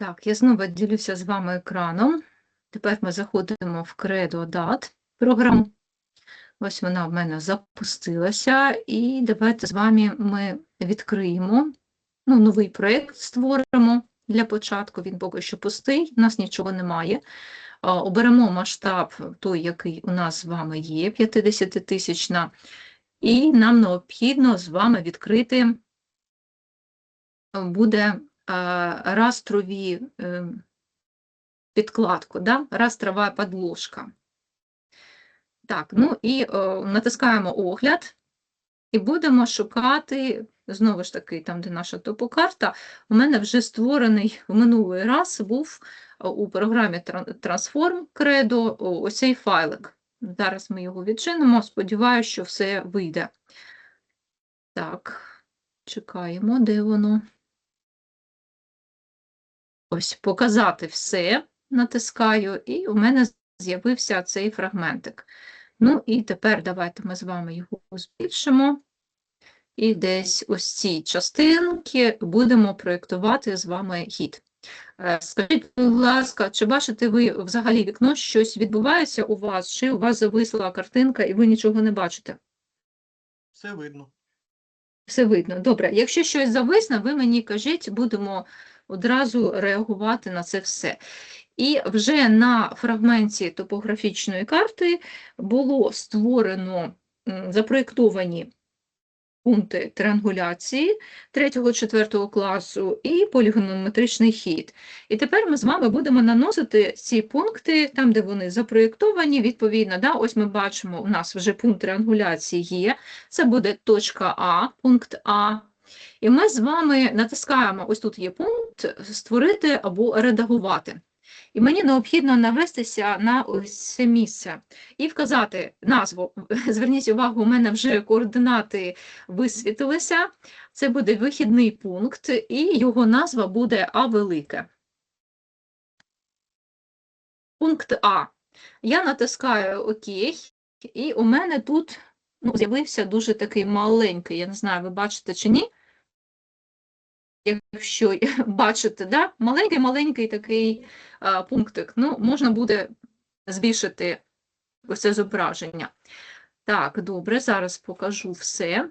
Так, я знову ділюся з вами екраном. Тепер ми заходимо в Credo DAT програму. Ось вона в мене запустилася. І давайте з вами ми відкриємо, ну, новий проєкт створимо для початку. Він поки що пустий, у нас нічого немає. Оберемо масштаб той, який у нас з вами є, 50-тисячна. І нам необхідно з вами відкрити буде растрові е, підкладку, да? растрова подложка. Так, ну і о, натискаємо огляд і будемо шукати, знову ж таки, там, де наша топокарта, у мене вже створений в минулий раз був у програмі Transform Credo ось цей файлик. Зараз ми його відчинимо, сподіваюся, що все вийде. Так, чекаємо, де воно. Ось показати все натискаю, і у мене з'явився цей фрагментик. Ну і тепер давайте ми з вами його збільшимо. І десь ось ці частинки будемо проєктувати з вами хід. Е, Скажіть, будь ласка, чи бачите ви взагалі вікно, щось відбувається у вас, чи у вас зависла картинка і ви нічого не бачите? Все видно. Все видно. Добре, якщо щось зависне, ви мені кажіть, будемо одразу реагувати на це все. І вже на фрагменті топографічної карти було створено, запроєктовані пункти триангуляції 3-4 класу і полігонометричний хід. І тепер ми з вами будемо наносити ці пункти там, де вони запроєктовані, відповідно, да, ось ми бачимо, у нас вже пункт триангуляції є, це буде точка А, пункт А. І ми з вами натискаємо, ось тут є пункт створити або редагувати. І мені необхідно навестися на ось це місце і вказати назву. Зверніть увагу, у мене вже координати висвітилися. Це буде вихідний пункт, і його назва буде А велике. Пункт А. Я натискаю ОК, і у мене тут ну, з'явився дуже такий маленький, я не знаю, ви бачите чи ні. Якщо бачите, да? маленький-маленький такий а, пунктик. Ну, можна буде збільшити це зображення. Так, добре, зараз покажу все.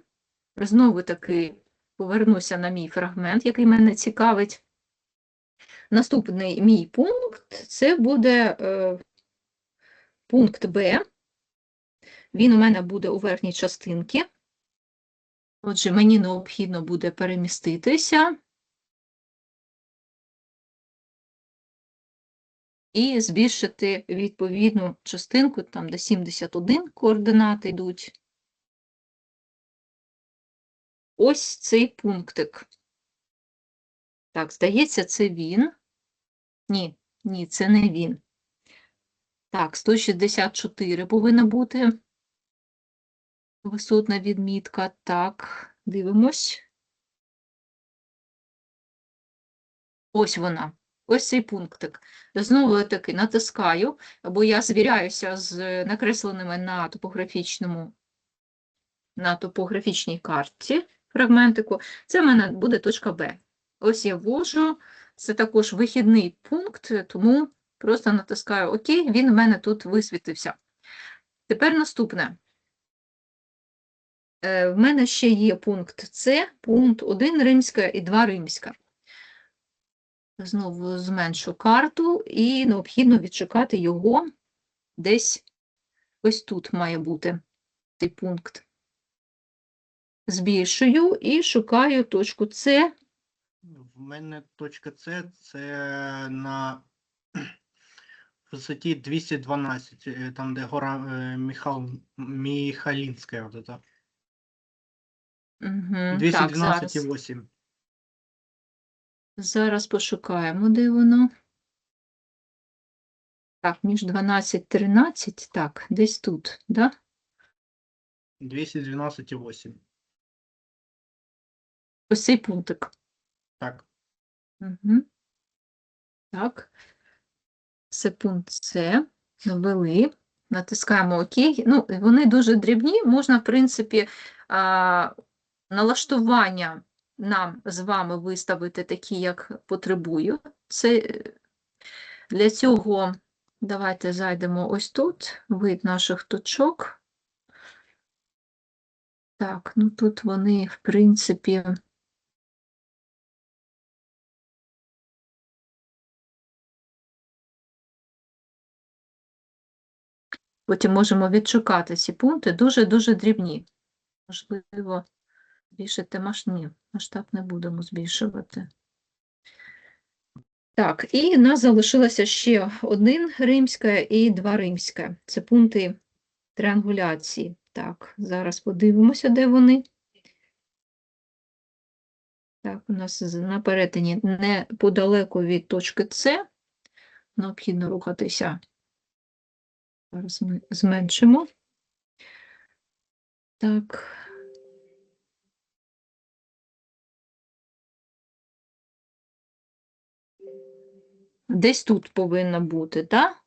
Знову таки повернуся на мій фрагмент, який мене цікавить. Наступний мій пункт це буде е, пункт Б. Він у мене буде у верхній частинці. Отже, мені необхідно буде переміститися і збільшити відповідну частинку, там де 71 координати йдуть. Ось цей пунктик. Так, здається, це він. Ні, ні, це не він. Так, 164 повинна бути висотна відмітка. Так, дивимось. Ось вона. Ось цей пунктик. Знову таки натискаю, бо я звіряюся з накресленими на топографічному, на топографічній карті фрагментику. Це в мене буде точка Б. Ось я ввожу. Це також вихідний пункт, тому просто натискаю ОК, він в мене тут висвітився. Тепер наступне. Е, В мене ще є пункт С, пункт 1 римська і 2 римська. Знову зменшу карту і необхідно відшукати його десь ось тут має бути цей пункт. Збільшую і шукаю точку С. В мене точка С це на висоті 212, е, там, де гора е, Міхал... Міхалінська. От. Угу. Так, зараз, 212,8. зараз пошукаємо, де воно. Так, між 12 13, так, десь тут, да? 212,8. Ось цей пунктик. Так. Угу. Так. Це пункт С. Ввели. Натискаємо ОК. Ну, вони дуже дрібні. Можна, в принципі, а, налаштування нам з вами виставити такі, як потребую. Це е, для цього давайте зайдемо ось тут, вид наших точок. Так, ну тут вони, в принципі, потім можемо відшукати ці пункти, дуже-дуже дрібні. Можливо, збільшити масштаб. Ні, масштаб не будемо збільшувати. Так, і в нас залишилося ще один римська і два римська. Це пункти триангуляції. Так, зараз подивимося, де вони. Так, у нас на перетині неподалеку від точки С. Необхідно рухатися. Зараз ми зменшимо. Так. Десь тут повинна бути, так?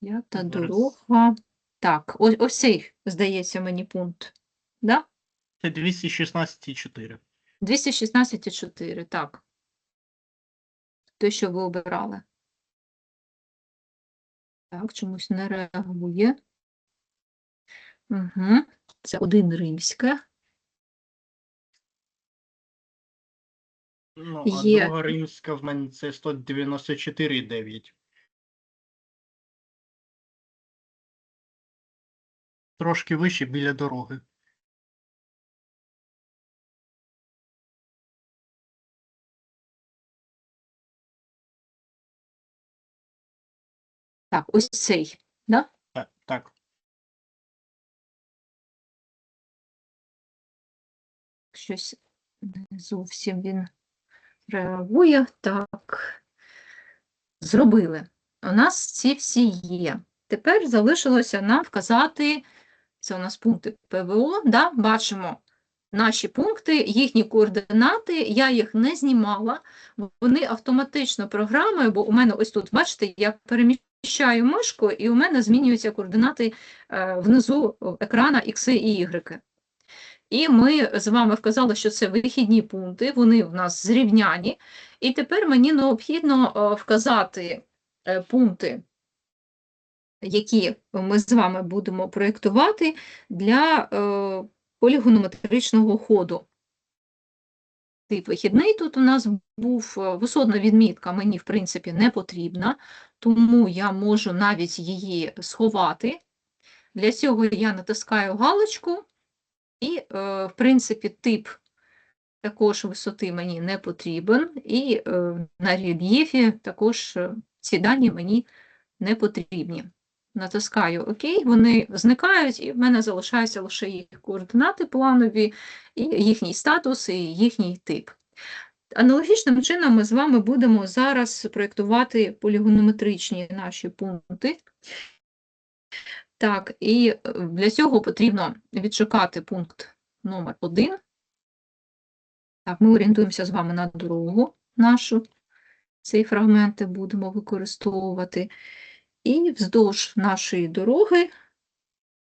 П'ята дорога. Так, ось, ось цей, здається, мені пункт. Да? Це 216,4. 216,4, так. Те, що ви обирали. Так, чомусь не реагує. Угу. Це один римське. Ну, а Є. друга римська в мене це 194,9. Трошки вище біля дороги. Так, ось цей. Да? Так, так. Щось не зовсім він реагує. Так. Зробили. У нас ці всі є. Тепер залишилося нам вказати, це у нас пункти ПВО, да? бачимо наші пункти, їхні координати, я їх не знімала, вони автоматично програмою, бо у мене ось тут, бачите, я переміщаю мишку, і у мене змінюються координати е, внизу екрана X і Y. І ми з вами вказали, що це вихідні пункти, вони в нас зрівняні. І тепер мені необхідно е, вказати е, пункти, які ми з вами будемо проєктувати для е, полігонометричного ходу. Тип вихідний тут у нас був висотна відмітка, мені, в принципі, не потрібна, тому я можу навіть її сховати. Для цього я натискаю галочку, і, е, в принципі, тип також висоти мені не потрібен, і е, на рельєфі також е, ці дані мені не потрібні. Натискаю ОК, вони зникають, і в мене залишаються лише їх координати планові, і їхній статус, і їхній тип. Аналогічним чином ми з вами будемо зараз проєктувати полігонометричні наші пункти. Так, і е, для цього потрібно відшукати пункт номер 1. Так, ми орієнтуємося з вами на дорогу нашу. Ці фрагменти будемо використовувати. І вздовж нашої дороги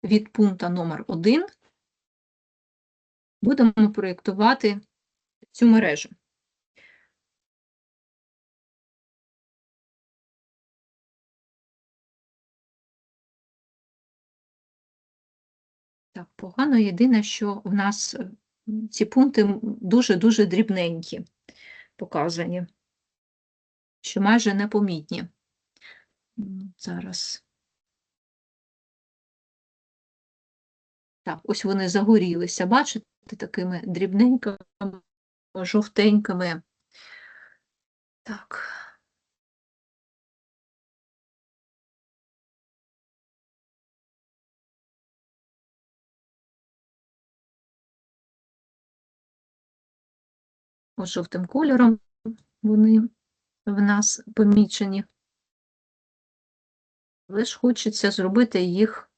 від пункту номер 1 будемо проєктувати цю мережу. Так, погано єдине, що в нас е, ці пункти дуже-дуже дрібненькі показані, що майже непомітні. Зараз. Так, ось вони загорілися, бачите, такими дрібненькими, жовтенькими. Так. Ось жовтим кольором вони в нас помічені. Але ж хочеться зробити їх.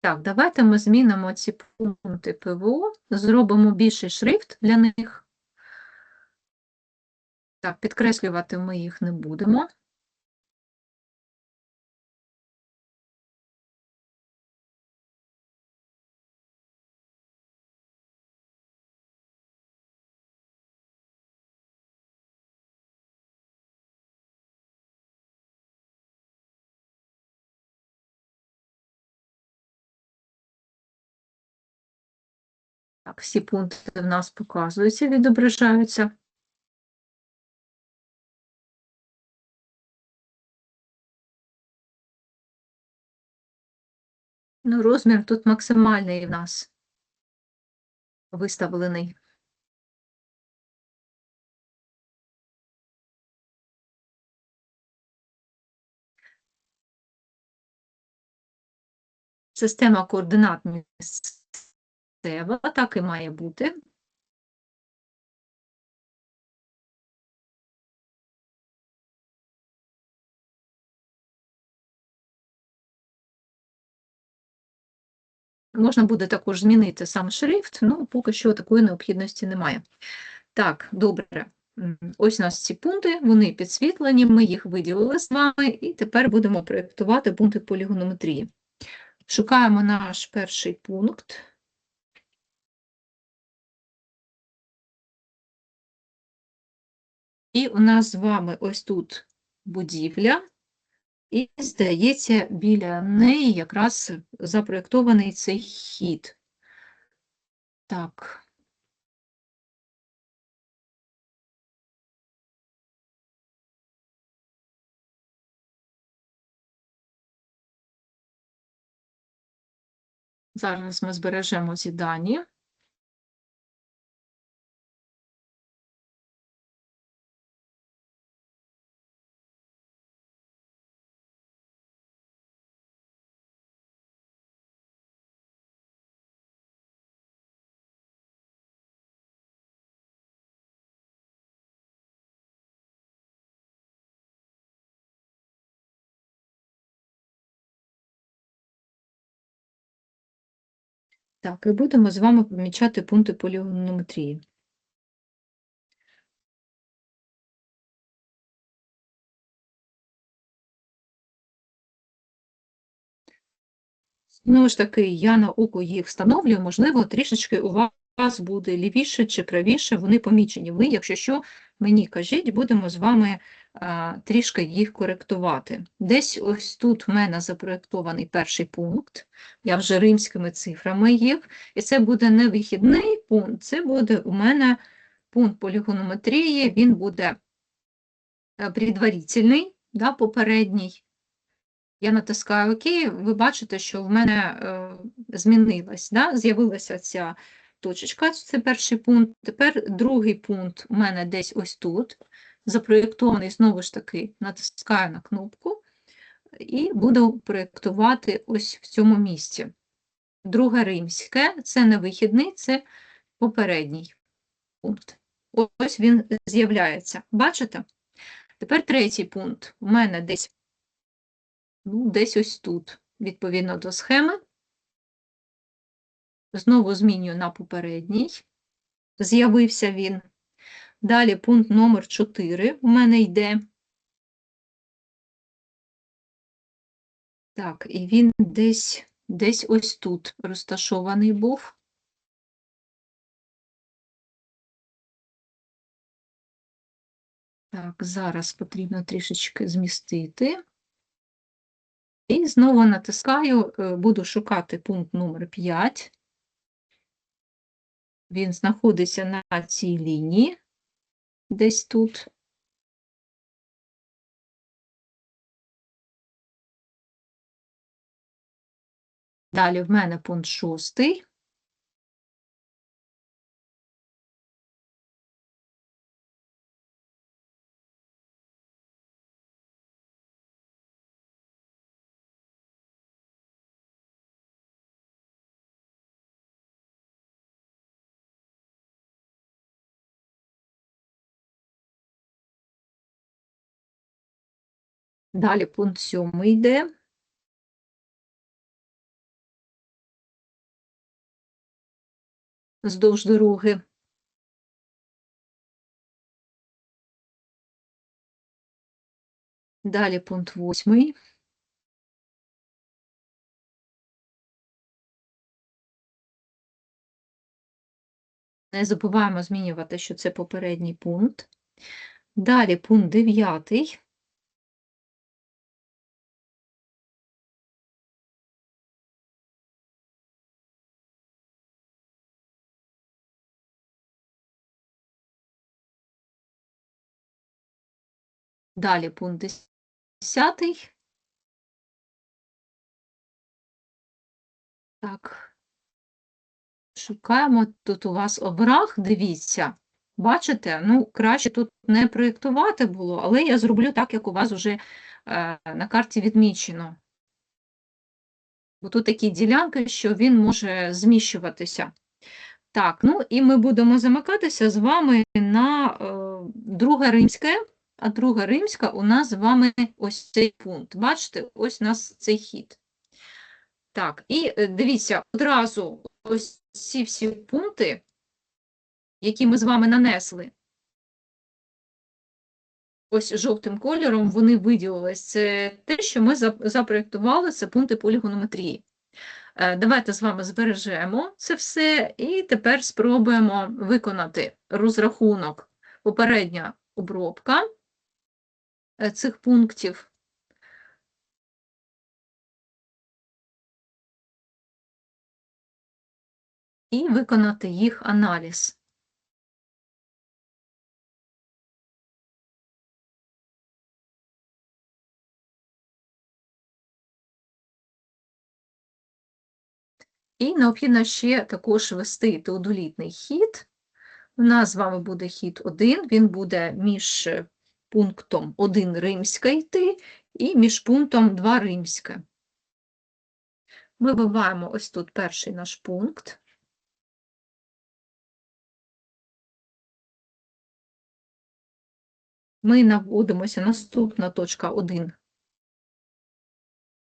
Так, давайте ми змінимо ці пункти ПВО, зробимо більший шрифт для них. Так, підкреслювати ми їх не будемо. Так, всі пункти в нас показуються, відображаються. Ну, розмір тут максимальний в нас виставлений. Система координат місцева, так і має бути. Можна буде також змінити сам шрифт, ну поки що такої необхідності немає. Так, добре. Ось у нас ці пункти, вони підсвітлені, ми їх виділили з вами, і тепер будемо проєктувати пункти полігонометрії. Шукаємо наш перший пункт. І у нас з вами ось тут будівля, і, здається, біля неї якраз запроєктований цей хід. Так. Зараз ми збережемо ці дані. Так, і будемо з вами помічати пункти полігонометрії. Знову ж таки, я на око їх встановлюю, можливо, трішечки у вас буде лівіше чи правіше, вони помічені. Ви, якщо що, мені кажіть, будемо з вами трішки їх коректувати. Десь ось тут в мене запроєктований перший пункт, я вже римськими цифрами їх, і це буде не вихідний пункт, це буде у мене пункт полігонометрії, він буде е, предварительний, да, попередній. Я натискаю ОК, ви бачите, що в мене е, змінилась, да? з'явилася ця точечка, це перший пункт. Тепер другий пункт у мене десь ось тут, запроєктований, знову ж таки, натискаю на кнопку і буду проєктувати ось в цьому місці. Друге римське, це не вихідний, це попередній пункт. Ось він з'являється. Бачите? Тепер третій пункт. У мене десь ну, десь ось тут, відповідно до схеми. Знову змінюю на попередній. З'явився він. Далі пункт номер 4 у мене йде. Так, і він десь, десь ось тут розташований був. Так, зараз потрібно трішечки змістити. І знову натискаю, е, буду шукати пункт номер 5. Він знаходиться на цій лінії, десь тут. Далі в мене пункт 6. Далі пункт 7 йде. Вздовж дороги. Далі пункт 8. Не забуваємо змінювати, що це попередній пункт. Далі пункт 9. Далі пункт 10. Так. Шукаємо тут у вас обраг, дивіться. Бачите, ну, краще тут не проєктувати було, але я зроблю так, як у вас вже е, на карті відмічено. Бо тут такі ділянки, що він може зміщуватися. Так, ну і ми будемо замикатися з вами на е, друге римське, а друга римська у нас з вами ось цей пункт. Бачите, ось у нас цей хід. Так, і е, дивіться, одразу ось ці всі пункти, які ми з вами нанесли, ось жовтим кольором вони виділились. Це те, що ми запроєктували, це пункти полігонометрії. Е, Давайте з вами збережемо це все і тепер спробуємо виконати розрахунок. Попередня обробка цих пунктів. І виконати їх аналіз. І необхідно ще також ввести теодолітний хід. У нас з вами буде хід 1, він буде між пунктом 1 римська йти і між пунктом 2 римське. Ми вбиваємо ось тут перший наш пункт. Ми наводимося наступна точка 1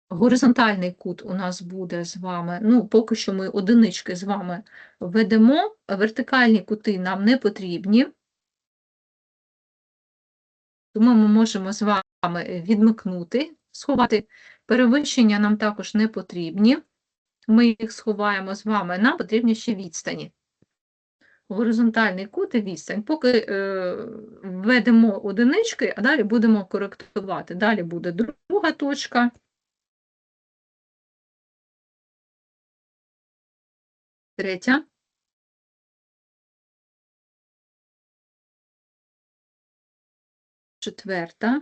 Горизонтальний кут у нас буде з вами, ну, поки що ми одинички з вами введемо, а вертикальні кути нам не потрібні, тому ми можемо з вами відмикнути, сховати. Перевищення нам також не потрібні. Ми їх сховаємо з вами на потрібні ще відстані. Горизонтальний кут і відстань. Поки е, введемо одинички, а далі будемо коректувати. Далі буде друга точка. Третя. Четверта.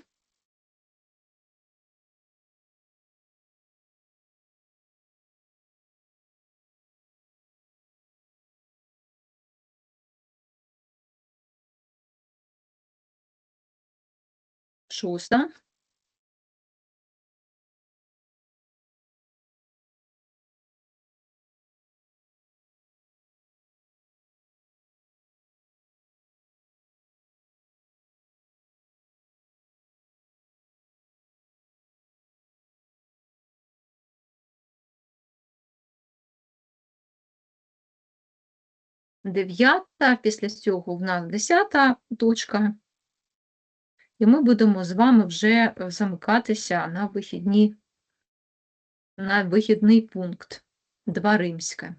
Шоста. Дев'ята, після цього в нас десята точка. І ми будемо з вами вже е, замикатися на вихідні, на вихідний пункт 2 римське.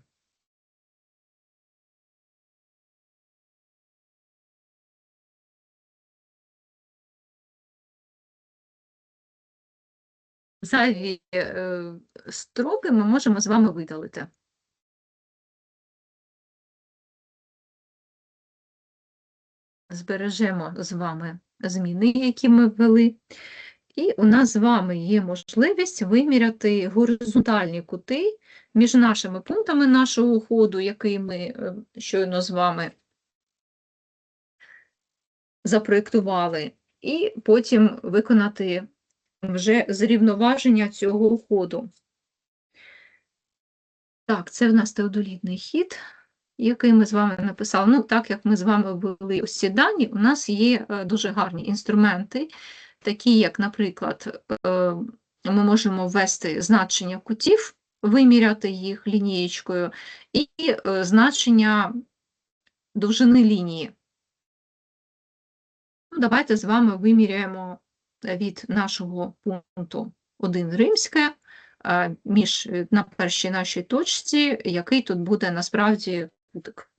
Зайві е, строки ми можемо з вами видалити. Збережемо з вами зміни, які ми ввели. І у нас з вами є можливість виміряти горизонтальні кути між нашими пунктами нашого ходу, який ми е, щойно з вами запроєктували, і потім виконати вже зрівноваження цього ходу. Так, це в нас теодолітний хід, який ми з вами написали. Ну, так як ми з вами ввели ось ці дані, у нас є е, дуже гарні інструменти, такі як, наприклад, е, ми можемо ввести значення кутів, виміряти їх лінієчкою, і е, значення довжини лінії. Ну, Давайте з вами виміряємо від нашого пункту 1 римське між на першій нашій точці, який тут буде насправді кутик.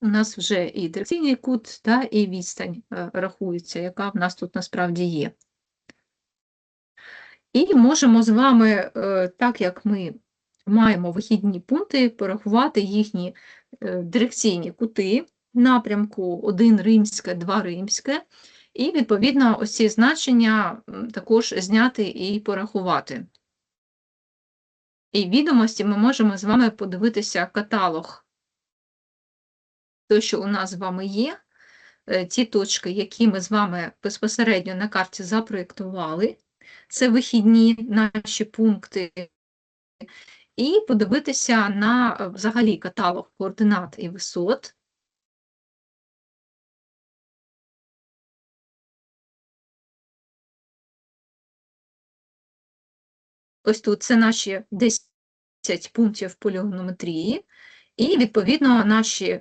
У нас вже і дирекційний кут, та, і відстань е, рахується, яка в нас тут насправді є. І можемо з вами, е, так як ми маємо вихідні пункти, порахувати їхні е, дирекційні кути напрямку 1 римське, 2 римське, і, відповідно, ось значення також зняти і порахувати. І відомості ми можемо з вами подивитися каталог, той, що у нас з вами є, е, ті точки, які ми з вами безпосередньо на карті запроєктували, це вихідні наші пункти, і подивитися на е, взагалі каталог координат і висот. Ось тут це наші 10 пунктів полігонометрії, і, відповідно, наші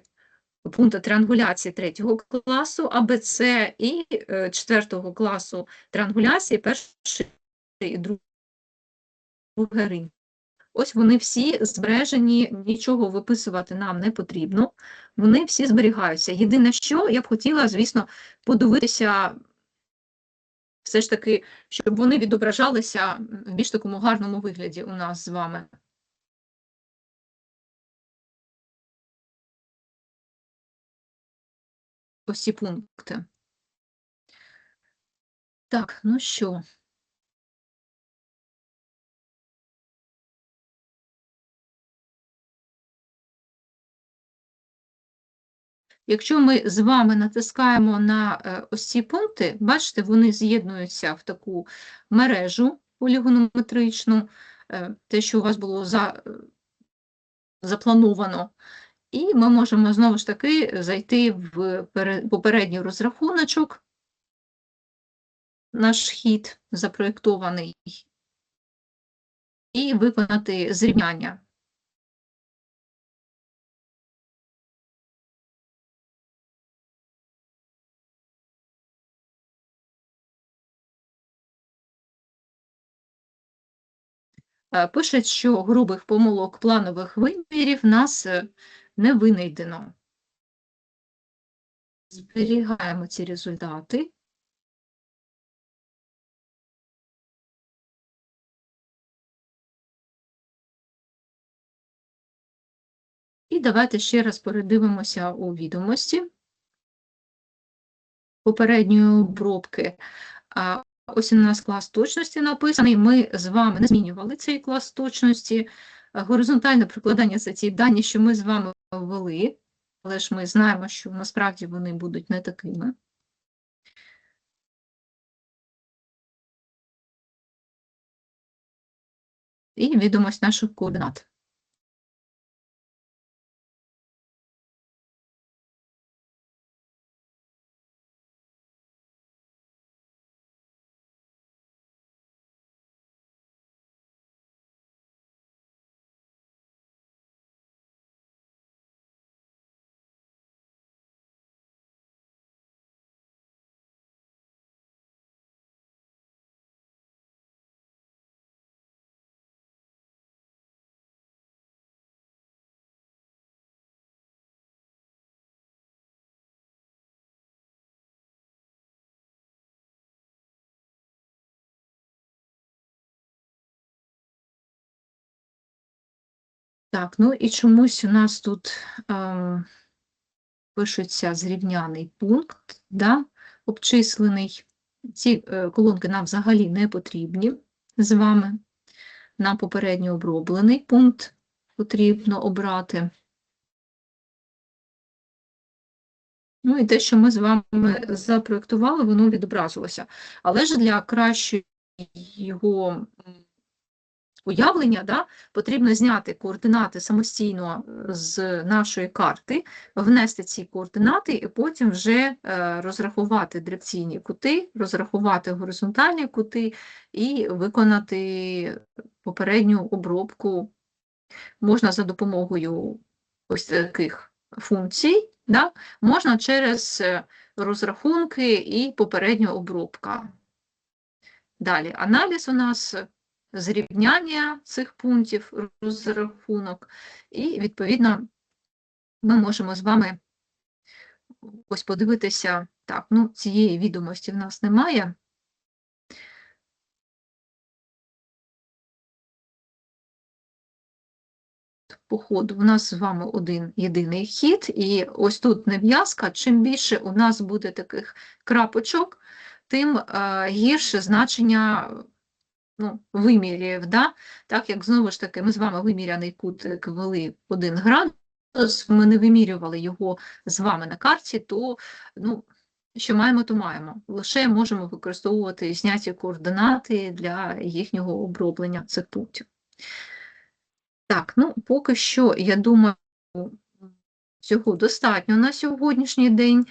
пункти триангуляції третього класу АБЦ і е, четвертого класу триангуляції перший і другий Рим. Ось вони всі збережені, нічого виписувати нам не потрібно. Вони всі зберігаються. Єдине, що я б хотіла, звісно, подивитися, все ж таки, щоб вони відображалися в більш такому гарному вигляді у нас з вами. Ось ці пункти. Так, ну що? Якщо ми з вами натискаємо на е, ось ці пункти, бачите, вони з'єднуються в таку мережу полігонометричну, е, те, що у вас було за, е, заплановано. І ми можемо знову ж таки зайти в попередній розрахуночок, наш хід запроєктований, і виконати зрівняння. Пишуть, що грубих помилок планових вимірів нас е, не винайдено. Зберігаємо ці результати. І давайте ще раз передивимося у відомості попередньої обробки. Ось у нас клас точності написаний. Ми з вами не змінювали цей клас точності. Горизонтальне прикладання це ті дані, що ми з вами ввели, але ж ми знаємо, що насправді вони будуть не такими. І відомость наших координат. Так, ну і чомусь у нас тут ем, пишеться зрівняний пункт, да, обчислений. Ці е, колонки нам взагалі не потрібні з вами. Нам попередньо оброблений пункт потрібно обрати. Ну і те, що ми з вами запроектували, воно відобразилося. Але ж для кращої його уявлення, да, потрібно зняти координати самостійно е, з нашої карти, внести ці координати і потім вже е, розрахувати дирекційні кути, розрахувати горизонтальні кути і виконати попередню обробку. Можна за допомогою ось таких функцій, да, можна через е, розрахунки і попередня обробка. Далі аналіз у нас зрівняння цих пунктів розрахунок, і, відповідно, ми можемо з вами ось подивитися, так, ну, цієї відомості в нас немає. По у нас з вами один єдиний хід, і ось тут нев'язка. Чим більше у нас буде таких крапочок, тим е, гірше значення ну, вимірів. Да? Так як знову ж таки ми з вами виміряний кутик ввели 1 градус, ми не вимірювали його з вами на карті, то ну, що маємо, то маємо. Лише можемо використовувати зняті координати для їхнього оброблення цих пунктів. Так, ну поки що, я думаю, цього достатньо на сьогоднішній день.